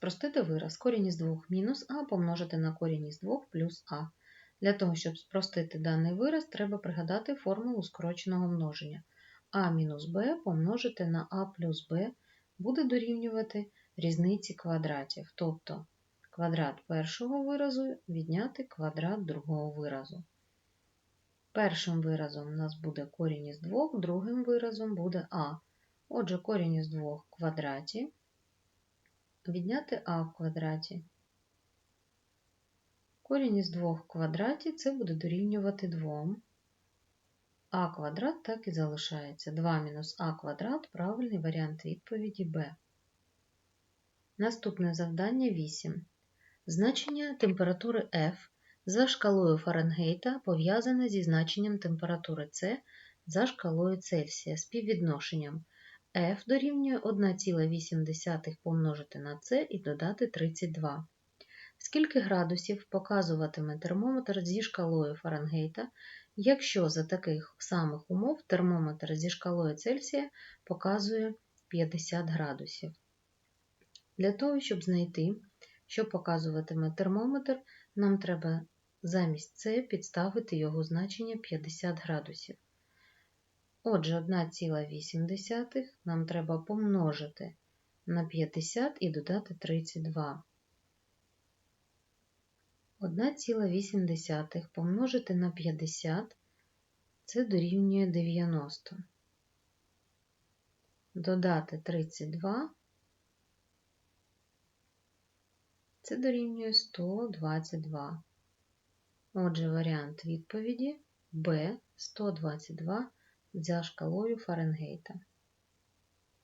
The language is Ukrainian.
Спростити вираз корінь із 2 мінус а помножити на корінь із 2 плюс а. Для того, щоб спростити даний вираз, треба пригадати формулу скороченого множення. а мінус b помножити на а плюс b буде дорівнювати різниці квадратів, тобто квадрат першого виразу відняти квадрат другого виразу. Першим виразом у нас буде корінь із 2, другим виразом буде а. Отже, корінь із 2 в квадраті відняти а в квадраті. Корінь із 2 в квадраті це буде дорівнювати 2. а квадрат так і залишається. 2 мінус а квадрат правильний варіант відповіді Б. Наступне завдання 8. Значення температури F за шкалою Фаренгейта пов'язане зі значенням температури С за шкалою Цельсія співвідношенням F дорівнює 1,8 помножити на С і додати 32. Скільки градусів показуватиме термометр зі шкалою Фаренгейта, якщо за таких самих умов термометр зі шкалою Цельсія показує 50 градусів? Для того, щоб знайти, що показуватиме термометр, нам треба замість С підставити його значення 50 градусів. Отже, 1,8 нам треба помножити на 50 і додати 32. 1,8 помножити на 50 це дорівнює 90. Додати 32 це дорівнює 122. Отже, варіант відповіді Б 122 за шкалою Фаренгейта.